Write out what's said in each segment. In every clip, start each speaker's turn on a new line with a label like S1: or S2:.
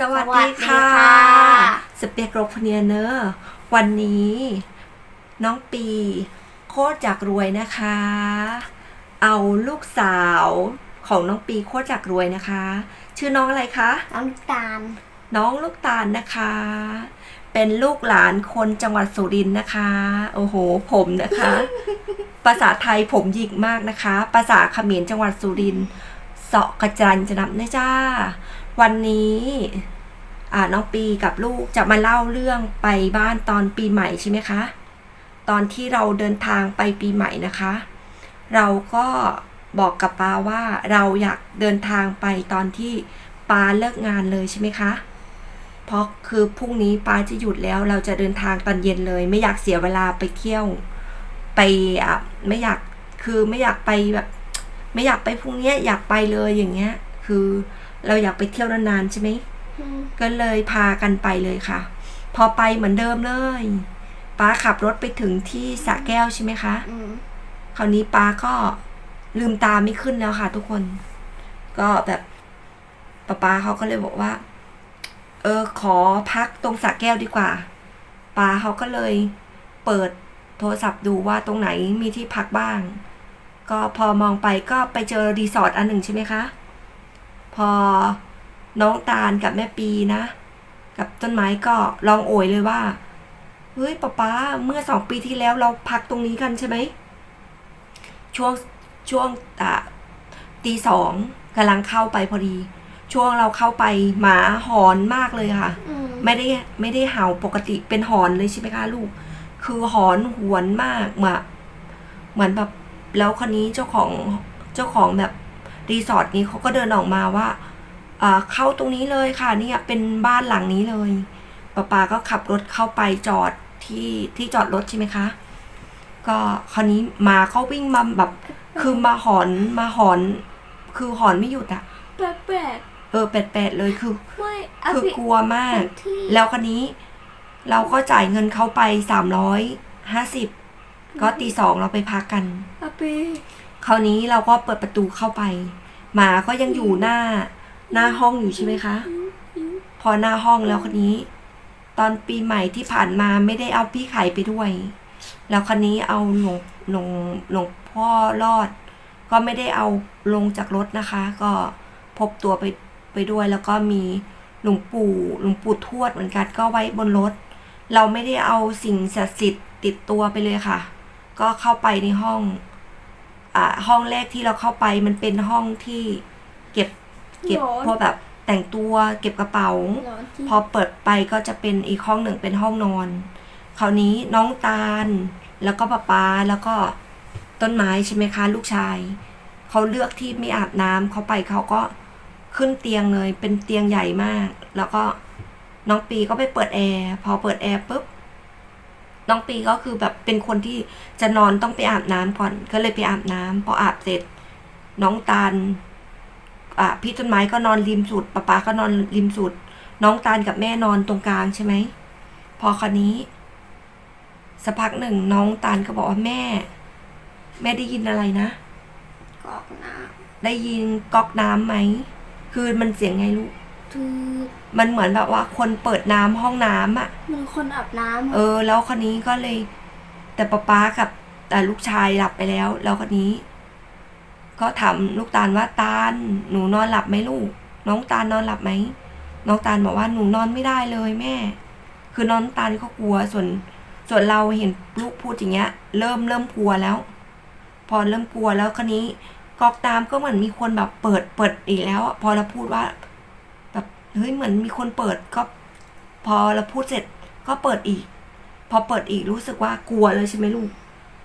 S1: สวัส
S2: สวั
S1: ดี
S2: สดี
S1: ค่ะ
S2: ค่ะ
S1: สเปียกโรพเนียเนอร์วันนี้ น้องปี โคตรจากรวยนะคะ เอาลูกสาวของน้องปีโคตรจากรวยนะคะ ชื่อน้องอะไรคะ
S2: น้ำตาล
S1: น้องลูกตาลนะคะ เป็นลูกหลานคนจังหวัดสุรินทร์นะคะ โอ้โห ผมนะคะ ภาษาไทยผมหยิกมากนะคะ ภาษาเขมรจังหวัดสุรินทร์เสาะกระจันจะนับนะจ้า วันนี้น้องปีกับลูกจะมาเล่าเรื่องไปบ้านตอนปีใหม่ใช่ไหมคะ ตอนที่เราเดินทางไปปีใหม่นะคะ เราก็บอกกับปาว่าเราอยากเดินทางไปตอนที่ปาเลิกงานเลยใช่ไหมคะ เพราะคือพรุ่งนี้ปาจะหยุดแล้วเราจะเดินทางตอนเย็นเลย ไม่อยากเสียเวลาไปเที่ยว ไปอะไม่อยากคือไม่อยากไปแบบ ไม่อยากไปพรุ่งนี้อยากไปเลยอย่างเงี้ย คือ เราอยากไปเที่ยวนานๆใช่ไหมก็เลยพากันไปเลยค่ะ พอไปเหมือนเดิมเลยป้าขับรถไปถึงที่สระแก้วใช่ไหมคะ
S2: อืม
S1: คราวนี้ป้าก็ลืมตาไม่ขึ้นแล้วค่ะ ทุกคน ก็แบบป้าป้าเขาก็เลยบอกว่า เออขอพักตรงสระแก้วดีกว่าป้าเขาก็เลยเปิดโทรศัพท์ดูว่าตรงไหนมีที่พักบ้าง ก็พอมองไปก็ไปเจอรีสอร์ทอันหนึ่งใช่ไหมคะ พอน้องตาลกับแม่ปีนะ กับต้นไม้ก็ลองโอยเลยว่าเฮ้ยป๊าป๊าเมื่อสองปีที่แล้วเราพักตรงนี้กันใช่ไหมช่วงช่วงอะตีสองกำลังเข้าไปพอดี ช่วงเราเข้าไปหมาหอนมากเลยค่ะ
S2: อืม
S1: ไม่ได้ไม่ได้เห่าปกติเป็นหอนเลยใช่ไหมคะลูก คือหอนหวนมากเหมือนเหมือนแบบแล้วคนนี้เจ้าของเจ้าของแบบ รีสอร์ทนี้เขาก็เดินออกมาว่าอ่าเข้าตรงนี้เลยค่ะเนี่ยเป็นบ้านหลังนี้เลยป้าปาก็ขับรถเข้าไปจอดที่ที่จอดรถใช่ไหมคะ ก็คราวนี้หมาเขาวิ่งมาแบบคือมาหอนมาหอน คือหอนไม่หยุดอะ
S2: แปลกแปลก
S1: เออแปดๆเลยคือ
S2: ๆไม่อา
S1: คือ
S2: บิ
S1: กลัวมาก
S2: ที่
S1: แล้วคันนี้ เราก็จ่ายเงินเขาไปสามร้อยห้าสิบก็ตีสองเราไปพักกัน
S2: อาบี
S1: คราวนี้เราก็เปิดประตูเข้าไป หมาก็ยังอยู่หน้า หน้าห้องอยู่ใช่ไหมคะ พอหน้าห้องแล้วคันนี้ ตอนปีใหม่ที่ผ่านมาไม่ได้เอาพี่ไข่ไปด้วย แล้วคันนี้เอาหลวงหลวงหลวงพ่อรอด ก็ไม่ได้เอาลงจากรถนะคะ ก็พบตัวไปไปด้วย แล้วก็มีหลวงปู่หลวงปู่ทวดเหมือนกันก็ไว้บนรถ เราไม่ได้เอาสิ่งศักดิ์สิทธิ์ติดตัวไปเลยค่ะ ก็เข้าไปในห้อง ห้องแรกที่เราเข้าไปมันเป็นห้องที่เก็บเก็บพวกแบบแต่งตัวเก็บกระเป๋า
S2: ร้อนที่
S1: พอเปิดไปก็จะเป็นอีกห้องหนึ่งเป็นห้องนอน คราวนี้น้องตาล แล้วก็ป้าป๊าแล้วก็ต้นไม้ใช่ไหมคะ ลูกชายเขาเลือกที่ไม่อาบน้ำเขาไปเขาก็ขึ้นเตียงเลย เป็นเตียงใหญ่มาก แล้วก็น้องปีก็ไปเปิดแอร์พอเปิดแอร์ปุ๊บ น้องปีก็คือแบบเป็นคนที่จะนอนต้องไปอาบน้ำก่อน ก็เลยไปอาบน้ำพออาบเสร็จ น้องตาลอะพี่ต้นไม้ก็นอนริมสุดป้าป๊าก็นอนริมสุด น้องตาลกับแม่นอนตรงกลางใช่ไหม พอคราวนี้สักพักหนึ่งน้องตาลก็บอกว่าแม่ แม่ได้ยินอะไรนะ
S2: กรอกน้
S1: ได้ยินก๊อกน้ำไหม คือมันเสียงไงลูก มันเหมือนแบบว่าคนเปิดน้ำห้องน้ำอะ
S2: มันคนอาบน้ำ
S1: เออ แล้วคนนี้ก็เลย แต่ป๊าป๊ากับแต่ลูกชายหลับไปแล้ว แล้วคนนี้ ก็ถามลูกตาลว่าตาลหนูนอนหลับไหมลูก น้องตาลนอนหลับไหมน้องตาลบอกว่าหนูนอนไม่ได้เลยแม่ คือน้องตาลเขากลัวส่วน ส่วนเราเห็นลูกพูดอย่างเงี้ย เริ่มเริ่มกลัวแล้ว พอเริ่มกลัวแล้วคนนี้กอกตามก็เหมือนมีคนแบบเปิดเปิดอีกแล้วอะพอเราพูดว่าแบบ เฮ้ยเหมือนมีคนเปิดก็ พอเราพูดเสร็จก็เปิดอีก พอเปิดอีกรู้สึกว่ากลัวเลยใช่ไหมลูก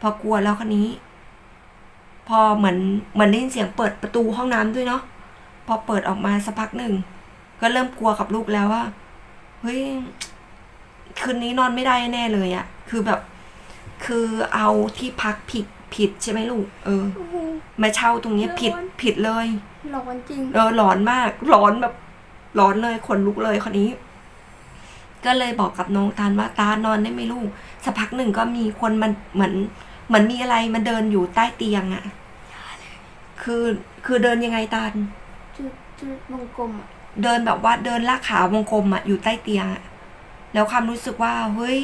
S1: พอกลัวแล้วคนนี้ พอเหมือนเหมือนได้ยินเสียงเปิดประตูห้องน้ำด้วยเนาะพอเปิดออกมาสักพักหนึ่งก็เริ่มกลัวกับลูกแล้วว่าเฮ้ยคืนนี้นอนไม่ได้แน่เลยอะคือแบบ คือเอาที่พักผิดผิดใช่ไหมลูก เออ
S2: โอ้โห
S1: มาเช่าตรงเนี้ยผิดผิดเลย
S2: ร้อนจริง
S1: เออร้อนมากร้อนแบบ ร้อนเลยขนลุกเลยคนนี้ ก็เลยบอกกับน้องตาลว่าตานอนได้ไหมลูกสักพักหนึ่งก็มีคนมันเหมือนเหมือนมีอะไรมันเดินอยู่ใต้เตียงอะ่ะคือคือเดินยังไงตาล
S2: จุดจุดวงกลมอะ
S1: เดินแบบว่าเดินลากขาวงกลมอะอยู่ใต้เตียงอะแล้วความรู้สึกว่าเฮ้ย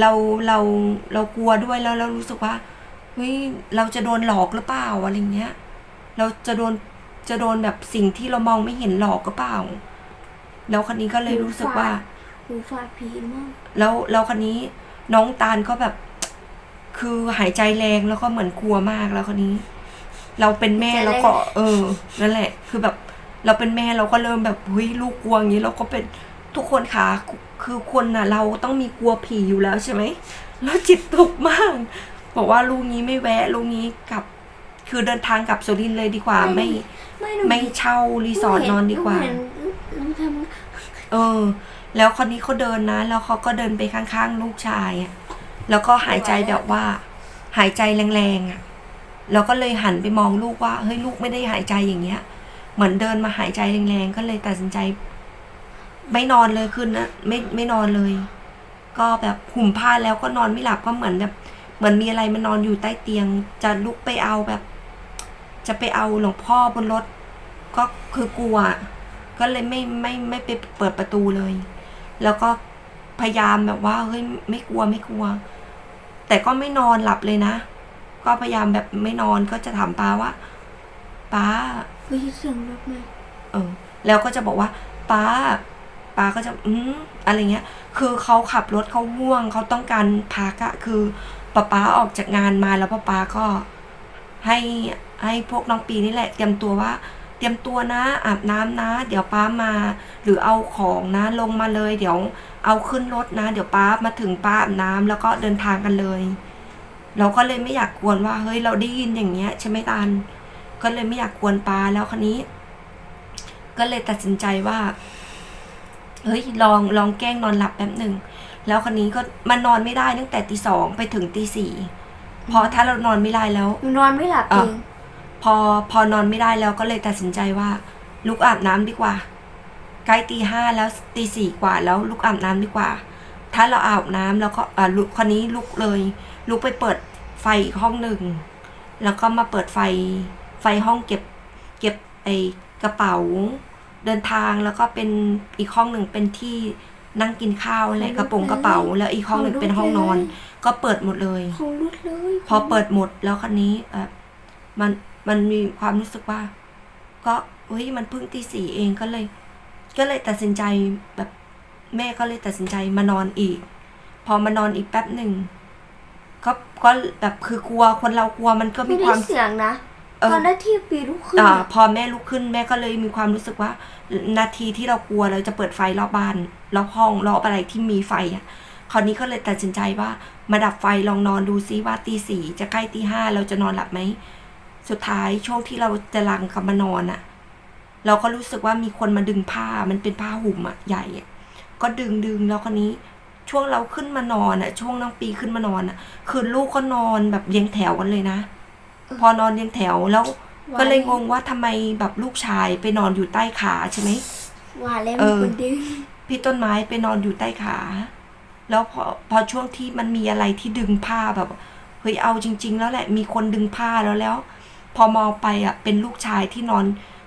S1: เราเราเรากลัวด้วยแล้วเรารู้สึกว่าเฮ้ยเราจะโดนหลอกหรือเปล่าอะไรเงี้ย เราจะโดน จะโดนแบบสิ่งที่เรามองไม่เห็นหลอกหรือเปล่า แล้วคนนี้ก็เลยรู้สึกว่า
S2: หูฝาดผีมาก
S1: แล้วแล้วคนนี้น้องตาลก็แบบ คือหายใจแรงแล้วก็เหมือนกลัวมากแล้วคนนี้ เราเป็นแม่แล้วก็ เออ นั่นแหละ คือแบบ เราเป็นแม่เราก็เริ่มแบบเฮ้ยลูกกลัวอย่างนี้เราก็เป็นทุกคนค่ะคือคนน่ะ เราต้องมีกลัวผีอยู่แล้วใช่ไหมแล้วจิตตกมาก บอกว่าลูกนี้ไม่แวะลูกนี้กลับ คือเดินทางกลับสุรินทร์เลยดีกว่า ไม่
S2: ไม่หนู
S1: ไม่เช่ารีสอร์ทนอนดีกว่า
S2: หเห็นน้องท
S1: เออ แล้วคนนี้เขาเดินนะ แล้วเขาก็เดินไปข้างๆลูกชายอะแล้วก็หายใจแบบว่า หายใจแรงๆอะแล้วก็เลยหันไปมองลูกว่าเฮ้ยลูกไม่ได้หายใจอย่างเงี้ย เหมือนเดินมาหายใจแรงๆก็เลยตัดสินใจ ไม่นอนเลยคืนนะไม่ไม่นอนเลย ก็แบบหุ่มผ้าแล้วก็นอนไม่หลับก็เหมือนแบบ เหมือนมีอะไรมันนอนอยู่ใต้เตียง จะลุกไปเอาแบบ จะไปเอาหลวงพ่อบนรถ ก็คือกลัว ก็เลยไม่ไม่ไม่ไปเปิดประตูเลย แล้วก็พยายามแบบว่าเฮ้ยไม่กลัวไม่กลัว แต่ก็ไม่นอนหลับเลยนะ ก็พยายามแบบไม่นอนก็จะถามป้าว่าป้าำ
S2: เฮ้ยเสียงรถไหม
S1: เออ แล้วก็จะบอกว่าป้าป้าก็จะอืมอะไรเงี้ย คือเขาขับรถเขาง่วงเขาต้องการพักอะคือป้าป้าออกจากงานมาแล้วป้าป้าก็ให้ ให้พวกน้องปีนี่แหละ เตรียมตัวว่า เตรียมตัวนะ อาบน้ำนะ เดี๋ยวป้ามา หรือเอาของนะลงมาเลย เดี๋ยวเอาขึ้นรถนะ เดี๋ยวป้ามาถึงป้าอาบน้ำแล้วก็เดินทางกันเลย เราก็เลยไม่อยากกวนว่าเฮ้ยเราได้ยินอย่างเงี้ยใช่ไหมตันก็เลยไม่อยากกวนป้าแล้วคันนี้ ก็เลยตัดสินใจว่าเฮ้ยลองลองแกล้งนอนหลับแป๊บหนึ่งแล้วคันนี้ก็มันนอนไม่ได้ตั้งแต่ตีสองไปถึงตีสี่พอถ้าเรานอนไม่ได้แล้ว
S2: หนูนอนไม่หลับ
S1: อะ
S2: เอง
S1: พอพอนอนไม่ได้แล้วก็เลยตัดสินใจว่า ลุกอาบน้ำดีกว่า ใกล้ตีห้าแล้วตีสี่กว่าแล้วลุกอาบน้ำดีกว่า ถ้าเราอาบน้ำแล้วก็อ่าลุกคนนี้ลุกเลย ลุกไปเปิดไฟอีกห้องหนึ่ง แล้วก็มาเปิดไฟไฟห้องเก็บเก็บไอกระเป๋า เดินทางแล้วก็เป็นอีกห้องหนึ่งเป็นที่นั่งกินข้าวอะไรกระโปรงกระเป๋า แล้วอีกห้องหนึ่งเป็นห้องนอน ก็เปิดหมดเลย
S2: ของรุดเลย
S1: พอเปิดหมดแล้วคันนี้เออมัน มันมีความรู้สึกว่า ก็เฮ้ยมันเพิ่งตีสี่เองก็เลย ก็เลยตัดสินใจแบบแม่ก็เลยตัดสินใจมานอนอีก พอมานอนอีกแป๊บหนึ่งก็ก็แบบคือกลัวคนเรากลัวมันก็
S2: ไม่
S1: มี
S2: ได้
S1: ความ
S2: เสียงนะ
S1: เออ
S2: ตอนแรกที่ปีลุกขึ้น
S1: อ่า
S2: อะ
S1: พอแม่ลุกขึ้นแม่ก็เลยมีความรู้สึกว่า นาทีที่เรากลัวเราจะเปิดไฟรอบบ้านรอบห้องรอบอะไรที่มีไฟอะคราวนี้ก็เลยตัดสินใจว่ามาดับไฟลองนอนดูซิว่าตีสี่จะใกล้ตีห้าเราจะนอนหลับไหม สุดท้ายช่วงที่เราจะลังกลับมานอนอะ เราก็รู้สึกว่ามีคนมาดึงผ้ามันเป็นผ้าห่มอะใหญ่อะก็ดึงดึงแล้วคราวนี้ช่วงเราขึ้นมานอนอะ ช่วงน้องปีขึ้นมานอนอะ คือลูกก็นอนแบบเรียงแถวกันเลยนะ พอนอนเรียงแถวแล้วก็เลยงงว่าทำไมแบบลูกชายไปนอนอยู่ใต้ขาใช่ไหม
S2: ว่าแล้ว
S1: เอ
S2: มี
S1: อ
S2: คนดึง
S1: พี่ต้นไม้ไปนอนอยู่ใต้ขา แล้วพอพอช่วงที่มันมีอะไรที่ดึงผ้าแบบเฮ้ยเอาจริง ๆ แล้วแหละมีคนดึงผ้าแล้วแล้ว พอมองไปอะเป็นลูกชายที่นอน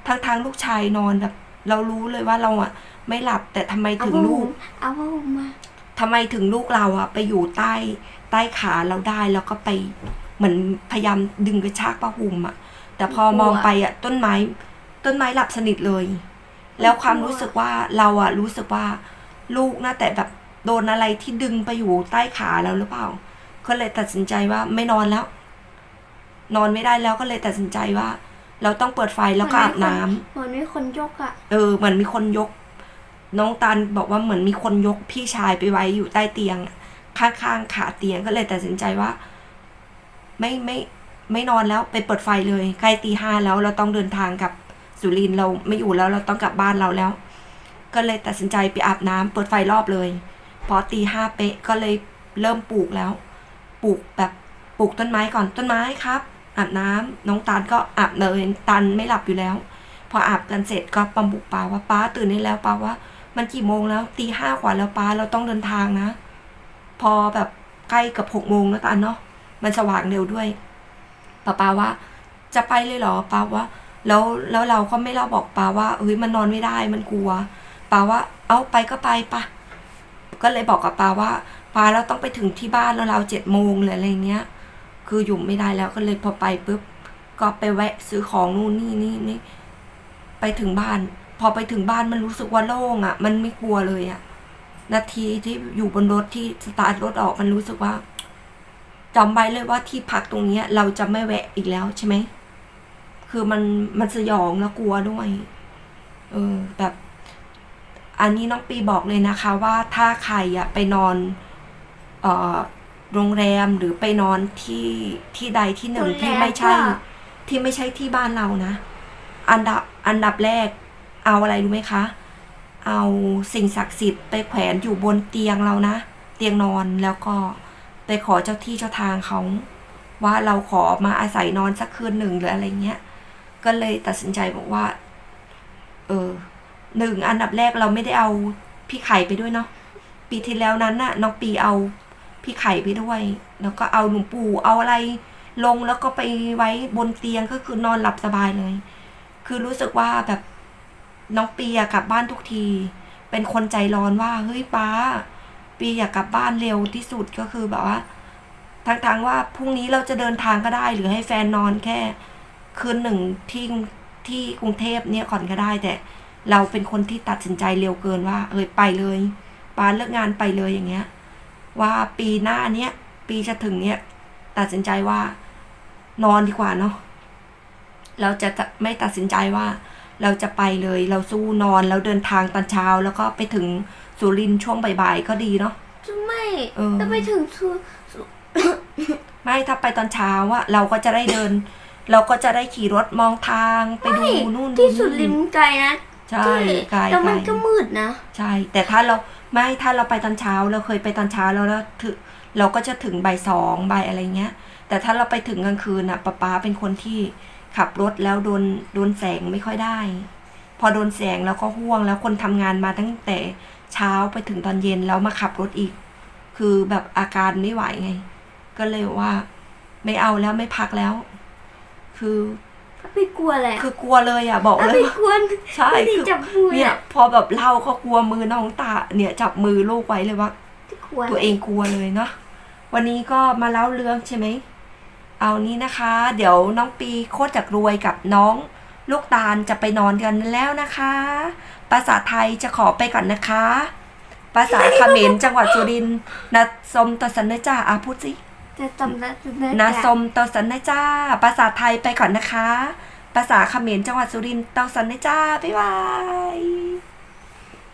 S1: ทั้งทางๆลูกชายนอนแบบ เรารู้เลยว่าเราอะ ไม่หลับแต่ทำไม
S2: เอา
S1: ถึง
S2: ผ้า
S1: ลู
S2: ห่
S1: ก
S2: มเอาผ้าห่มมา
S1: ทำไมถึงลูกเราอะไปอยู่ใต้ใต้ขาเราได้แล้วก็ไปเหมือนพยายามดึงกระชากผ้าห่มอะแต่พอมองไปอะต้นไม้ ต้นไม้หลับสนิทเลย แล้วความรู้สึกว่าเราอะรู้สึกว่าลูกน่าแต่แบบโดนอะไรที่ดึงไปอยู่ใต้ขาเราหรือเปล่า ก็เลยตัดสินใจว่าไม่นอนแล้ว นอนไม่ได้แล้วก็เลยตัดสินใจว่า เราต้องเปิดไฟแล้วก็อาบน้ำ
S2: เหมือนมีคนยกอะ
S1: เออเหมือนมีคนยก น้องตันบอกว่าเหมือนมีคนยกพี่ชายไปไว้อยู่ใต้เตียง ข้างๆขาเตียงก็เลยตัดสินใจว่า ไม่ไม่ไม่นอนแล้วไปเปิดไฟเลยใกล้ตีห้าแล้วเราต้องเดินทางกลับสุรินทร์เราไม่อยู่แล้วเราต้องกลับบ้านเราแล้ว ก็เลยตัดสินใจไปอาบน้ำเปิดไฟรอบเลยพอตีห้าเป๊ะก็เลยเริ่มปลูกแล้ว ปลูกแบบปลูกต้นไม้ก่อนต้นไม้ครับ อาบน้ำน้องตาลก็อาบเลยตันไม่หลับอยู่แล้ว พออาบกันเสร็จก็ปำบุกป้าว่าป้าตื่นได้แล้วป้าว่า มันกี่โมงแล้วตีห้ากว่าแล้วป้าเราต้องเดินทางนะ พอแบบใกล้กับหกโมงแล้วตันเนาะมันสว่างเร็วด้วยป้าป้าว่า จะไปเลยเหรอป้าว่า แล้วแล้วเราก็ไม่เล่าบอกป้าว่าเฮ้ยมันนอนไม่ได้มันกลัวป้าว่า เอาไปก็ไปปะก็เลยบอกกับป้าว่าป้าเราต้องไปถึงที่บ้านแล้วเราเจ็ดโมงเลยอะไรเงี้ย คืออยู่ไม่ได้แล้วก็เลยพอไปปุ๊บก็ไปแวะซื้อของนู่นนี่นี่นี่ไปถึงบ้าน พอไปถึงบ้านมันรู้สึกว่าโล่งอะ่ะ มันไม่กลัวเลยอะ่ะ นาทีที่อยู่บนรถที่สตาร์ทรถออกมันรู้สึกว่าจำไว้เลยว่าที่พักตรงเนี้ยเราจะไม่แวะอีกแล้วใช่ไหมคือมันมันสยองแล้วกลัวด้วยเออแบบ อันนี้น้องปีบอกเลยนะคะ ว่าถ้าใครอะไปนอน เอ่อ โรงแรมหรือไปนอนที่ที่ใดที่หนึ่งที่ไม่ใช่ ที่ไม่ใช่ที่บ้านเรานะ อันดับอันดับแรก เอาอะไรรู้ไหมคะ เอาสิ่งศักดิ์สิทธิ์ไปแขวนอยู่บนเตียงเรานะ เตียงนอนแล้วก็ไปขอเจ้าที่เจ้าทางเขาว่าเราขอมาอาศัยนอนสักคืนหนึ่งหรืออะไรเงี้ย ก็เลยตัดสินใจบอกว่า เออหนึ่งอันดับแรกเราไม่ได้เอาพี่ไข่ไปด้วยเนาะปีที่แล้วนั้นน่ะน้องปีเอา พี่ไข่ไปด้วย แล้วก็เอาหลวงปู่เอาอะไรลงแล้วก็ไปไว้บนเตียงก็คือนอนหลับสบายเลย คือรู้สึกว่าแบบน้องปีอะกกลับบ้านทุกที เป็นคนใจร้อนว่าเฮ้ยป้า ปีอยากกลับบ้านเร็วที่สุดก็คือแบบว่าทาั้งๆว่าพรุ่งนี้เราจะเดินทางก็ได้ หรือให้แฟนนอนแค่ คืนหนึ่งที่ที่กรุงเทพเนี่ยก่อนก็ได้ แต่เราเป็นคนที่ตัดสินใจเร็วเกินว่า เอ้ยไปเลยป้าเลิกงานไปเลยอย่างเงี้ย ว่าปีหน้าเนี้ยปีจะถึงเนี้ยตัดสินใจว่านอนดีกว่าเนาะเราจะไม่ตัดสินใจว่าเราจะไปเลย เราสู้นอนแล้วเดินทางตอนเช้า แล้วก็ไปถึงสุรินทร์ช่วงบ่ายๆก็ดีเนาะ
S2: จะไม่
S1: เออ
S2: จะไปถึงสุ
S1: ไม่ถ้าไปตอนเช้าอะเราก็จะได้เดิน เราก็จะได้ขี่รถมองทางไปดู
S2: ไม่
S1: นู่น
S2: ที่
S1: ดู
S2: สุดริมไกลนะ
S1: ใช่ไกล
S2: แล้วมัน
S1: ไกล
S2: ก็มืดนะ
S1: ใช่ แต่ถ้าเรา ไม่ถ้าเราไปตอนเช้าเราเคยไปตอนเช้าแล้วแล้วถึงเราก็จะถึงบ่ายสองบ่ายอะไรเงี้ย แต่ถ้าเราไปถึงกลางคืนอะป๊าป๊าเป็นคนที่ขับรถแล้วโดนโดนแสงไม่ค่อยได้ พอโดนแสงแล้วก็ห่วงแล้วคนทำงานมาตั้งแต่เช้าไปถึงตอนเย็นแล้วมาขับรถอีก คือแบบอาการไม่ไหวไง ก็เลยว่า ไม่เอาแล้วไม่พักแล้ว คือ
S2: ไปกลัวแหละ
S1: คือกลัวเลยอะบอก
S2: เอา
S1: เล
S2: ไป
S1: ยว่า
S2: กลัว
S1: ใช่
S2: ไม่ได้
S1: คือ
S2: จับมือ
S1: เนี่ย
S2: อะ
S1: พอแบบเล่าก็กลัวมือน้องตาเนี่ยจับมือลูกไว้เลยว่า
S2: ที่กลัว
S1: ตัวเองกลัวเลยเนาะวันนี้ก็มาเล่าเรื่องใช่ไหมเอานี้นะคะ เดี๋ยวน้องปีโคตรจากรวยกับน้องลูกตาลจะไปนอนกันแล้วนะคะ ภาษาไทยจะขอไปก่อนนะคะ ภาษาเขมรจังหวัดสุรินทร์นะสมตสันนะจ้าอาพูดสิ
S2: จะจำได้จะ
S1: นะ
S2: ได้
S1: สมตสันนะจ้าภาษาไทยไปก่อนนะคะ ภาษาเขมรจังหวัดสุรินทร์ตสันนะจ้า บ๊ายบาย